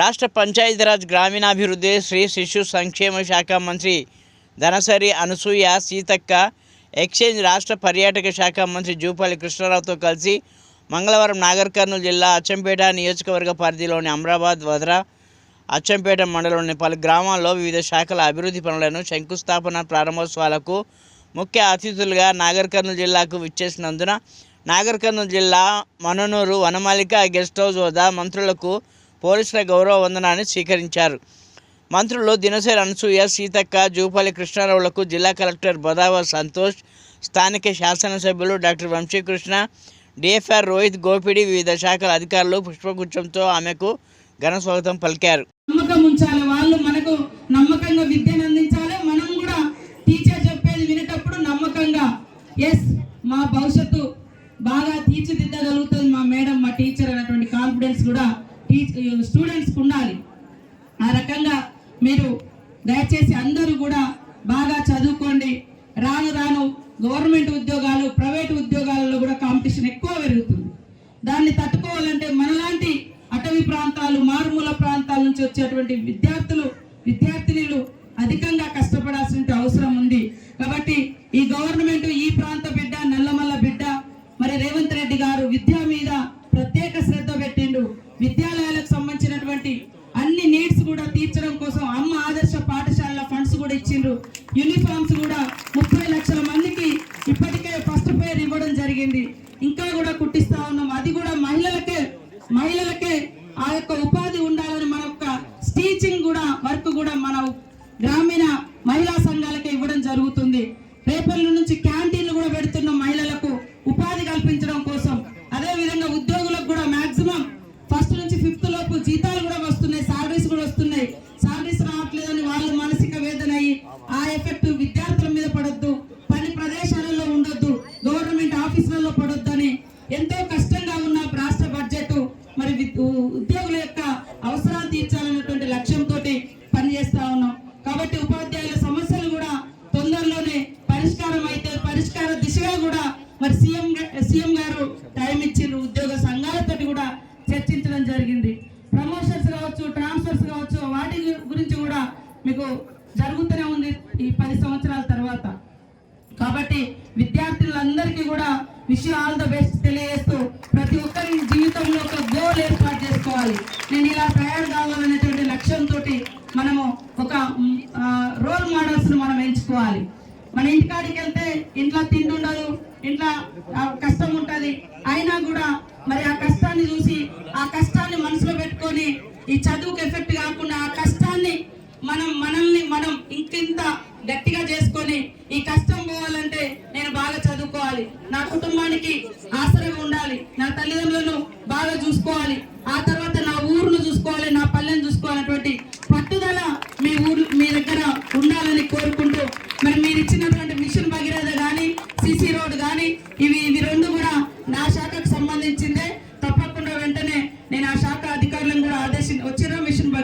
రాష్ట్ర పంచాయతీరాజ్ గ్రామీణాభివృద్ధి శ్రీ శిశు సంక్షేమ శాఖ మంత్రి ధనసరి అనసూయ సీతక్క ఎక్స్చేంజ్ రాష్ట్ర పర్యాటక శాఖ మంత్రి జూపల్లి కృష్ణారావుతో కలిసి మంగళవారం నాగర్ కర్నూలు జిల్లా అచ్చంపేట నియోజకవర్గ పరిధిలోని అమరాబాద్ వద్ర అచ్చంపేట మండలంలోని పలు గ్రామాల్లో వివిధ శాఖల అభివృద్ధి పనులను శంకుస్థాపన ప్రారంభోత్సవాలకు ముఖ్య అతిథులుగా నాగర్ కర్నూలు జిల్లాకు విచ్చేసినందున నాగర్ కర్నూలు జిల్లా మననూరు వనమాలిక గెస్ట్ హౌస్ వద్ద మంత్రులకు పోలీసుల గౌరవ వందనాన్ని స్వీకరించారు. మంత్రులు దినసరి అనసూయ సీతక్క జూపల్లి కృష్ణారావులకు జిల్లా కలెక్టర్ బదావ సంతోష్ స్థానిక శాసనసభ్యులు డాక్టర్ వంశీకృష్ణ డిఎఫ్ఆర్ రోహిత్ గోపిడి వివిధ శాఖల అధికారులు పుష్పగుచ్చంతో ఆమెకు ఘన స్వాగతం పలికారు. నమ్మకం ఉంచాలి. వాళ్ళు మనకు నమ్మకంగా విద్యను అందించాలి. మనం కూడా టీచర్ చెప్పేది వినేటప్పుడు నమ్మకంగా. ఎస్ మా భవిష్యత్తు బాగా స్టూడెంట్స్కి ఉండాలి. ఆ రకంగా మీరు దయచేసి అందరూ కూడా బాగా చదువుకోండి. రాను రాను గవర్నమెంట్ ఉద్యోగాలు ప్రైవేట్ ఉద్యోగాలలో కూడా కాంపిటీషన్ ఎక్కువ పెరుగుతుంది. దాన్ని తట్టుకోవాలంటే మనలాంటి అటవీ ప్రాంతాలు మారుమూల ప్రాంతాల నుంచి వచ్చేటువంటి విద్యార్థులు విద్యార్థినిలు అధికంగా కష్టపడాల్సిన అవసరం ఉంది. కాబట్టి ఈ గవర్నమెంట్ ఈ కూడా ఇచ్చిండ్రు. యూనిఫామ్స్ కూడా ముప్పై లక్షల మందికి ఇప్పటికే ఫస్ట్ పేర్ ఇవ్వడం జరిగింది. ఇంకా కూడా కుట్టిస్తా ఉన్నాం. అది కూడా మహిళలకే మహిళలకే ఆ యొక్క ఉపాధి ఉండాలని మన యొక్క స్టీచింగ్ కూడా వర్క్ కూడా మన గ్రామీణ మహిళా సంఘాలకే ఇవ్వడం జరుగుతుంది. రేపటి నుంచి క్యాంటీన్లు కూడా పెడుతున్న మహిళలకు ఉపాధి కల్పించడం కోసం. అదే విధంగా ఉద్యోగులకు కూడా మాక్సిమం ఫస్ట్ నుంచి ఫిఫ్త్ ఎంతో కష్టంగా ఉన్న రాష్ట్ర బడ్జెట్ మరి ఉద్యోగుల యొక్క అవసరాలు తీర్చాలన్నటువంటి లక్ష్యంతో పనిచేస్తా ఉన్నాం. కాబట్టి ఉపాధ్యాయుల సమస్యలు కూడా తొందరలోనే పరిష్కారం అయితే పరిష్కార దిశగా కూడా మరి సీఎం సీఎం గారు టైం ఇచ్చిండ్రు ఉద్యోగ సంఘాలతోటి కూడా చర్చించడం జరిగింది. ప్రమోషన్స్ కావచ్చు ట్రాన్స్ఫర్స్ కావచ్చు వాటి గురించి కూడా మీకు జరుగుతూనే ఉంది ఈ పది సంవత్సరాల తర్వాత. కాబట్టి విద్యార్థి విష్ ఆల్ ద బెస్ట్ తెలియజేస్తూ ప్రతి ఒక్కరి జీవితంలో ఒక గోల్ ఏర్పాటు చేసుకోవాలి. నేను ఇలా తయారు కావాలనేటువంటి లక్ష్యంతో మనము ఒక రోల్ మోడల్స్ మనం ఎంచుకోవాలి. మన ఇంటికాడికి వెళ్తే ఇంట్లో తిండి ఉండదు ఇంట్లో ఆ, కష్టం ఉంటుంది. అయినా కూడా మరి ఆ కష్టాన్ని చూసి ఆ కష్టాన్ని మనసులో పెట్టుకొని ఈ చదువుకు ఎఫెక్ట్ కాకుండా ఆ కష్టాన్ని మనం మనల్ని మనం ఇంకింత గట్టిగా చేసుకొని ఈ కష్టం పోవాలంటే నేను బాగా చదువుకోవాలి నా కుటుంబానికి ఆశ్రయం ఉండాలి. నా తల్లిదండ్రులను బాగా చూసుకోవాలి. ఆ తర్వాత నా ఊరును చూసుకోవాలి నా పల్లెని చూసుకోవాలన్నటువంటి పట్టుదల మీ ఊరు మీ దగ్గర ఉండాలని కోరుకుంటూ మరి మీరు ఇచ్చిన